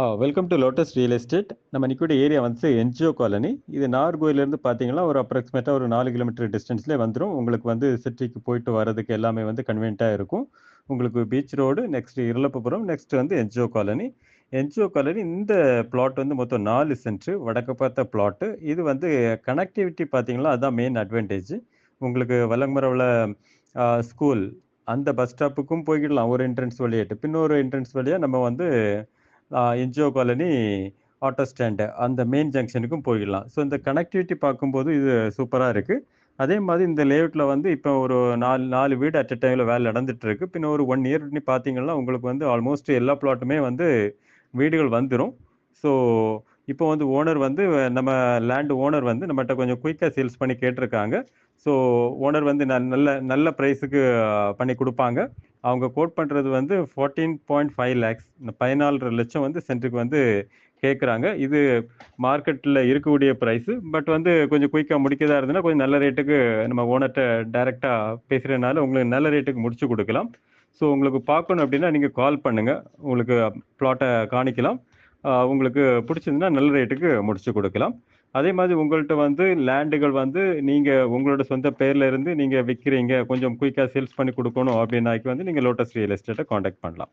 Ah welcome to Lotus real estate நம்ம நிற்கக்கூடிய area வந்து என்ஜிஓ காலனி. இது நார்கோயிலேருந்து பார்த்தீங்கன்னா ஒரு அப்ராக்சிமேட்டாக ஒரு நாலு கிலோமீட்டர் டிஸ்டன்ஸ்லேயே வந்துடும் உங்களுக்கு வந்து சிட்டிக்கு போயிட்டு வர்றதுக்கு எல்லாமே வந்து கன்வீனியண்ட்டாக இருக்கும். உங்களுக்கு beach road next Irulappapuram next வந்து என்ஜிஓ காலனி. என்ஜிஓ காலனி இந்த பிளாட் வந்து மொத்தம் நாலு சென்ட்ரு வடக்கு பார்த்த பிளாட்டு இது வந்து கனெக்டிவிட்டி பார்த்தீங்கன்னா அதுதான் மெயின் அட்வான்டேஜ் உங்களுக்கு வல்லங்குமரவில் ஸ்கூல் அந்த பஸ் ஸ்டாப்புக்கும் போய்கிடலாம் ஒரு என்ட்ரன்ஸ் வழியாட்டு. பின்னொரு என்ட்ரன்ஸ் வழியாக நம்ம வந்து என்ஜிஓ காலனி ஆட்டோ ஸ்டாண்டு அந்த மெயின் ஜங்ஷனுக்கும் போயிடலாம். ஸோ இந்த கனெக்டிவிட்டி பார்க்கும்போது இது சூப்பராக இருக்குது அதே மாதிரி இந்த லேஅவுட்டில் வந்து இப்போ ஒரு நாலு நாலு வீடு அட் அ டைமில் வேலை நடந்துட்டு இருக்கு பின்ன ஒரு ஒன் இயர் பார்த்தீங்கன்னா உங்களுக்கு வந்து ஆல்மோஸ்ட் எல்லா பிளாட்டுமே வந்து வீடுகள் வந்துடும் ஸோ இப்போ வந்து ஓனர் வந்து நம்ம லேண்ட் ஓனர் வந்து நம்மகிட்ட கொஞ்சம் குயிக்காக சேல்ஸ் பண்ணி கேட்டிருக்காங்க. ஸோ ஓனர் வந்து நல்ல நல்ல ப்ரைஸுக்கு பண்ணி கொடுப்பாங்க. அவங்க கோட் பண்ணுறது வந்து ஃபோர்டீன் பாயிண்ட் ஃபைவ் லேக்ஸ் பதினாலரை லட்சம் வந்து சென்ட்டுக்கு வந்து கேட்குறாங்க இது மார்க்கெட்டில் இருக்கக்கூடிய ப்ரைஸு பட் வந்து கொஞ்சம் குயிக்காக முடிக்கதாக இருந்ததுன்னா கொஞ்சம் நல்ல ரேட்டுக்கு நம்ம ஓனர்கிட்ட டைரெக்டாக பேசுகிறதுனால உங்களுக்கு நல்ல ரேட்டுக்கு முடிச்சு கொடுக்கலாம். ஸோ உங்களுக்கு பார்க்கணும் அப்படின்னா நீங்கள் கால் பண்ணுங்கள் உங்களுக்கு ப்ளாட்டை காணிக்கலாம். உங்களுக்கு பிடிச்சிருந்தா நல்ல ரேட்டுக்கு முடிச்சு கொடுக்கலாம். அதே மாதிரி உங்கள்கிட்ட வந்து லேண்டுகள் வந்து நீங்கள் உங்களோட சொந்த பேரில் இருந்து நீங்கள் விற்கிறீங்க கொஞ்சம் குயிக்காக சேல்ஸ் பண்ணி கொடுக்கணும் அப்படின்னாக்கி வந்து நீங்கள் லோட்டஸ் ரியல் எஸ்டேட்டை காண்டாக்ட் பண்ணலாம்.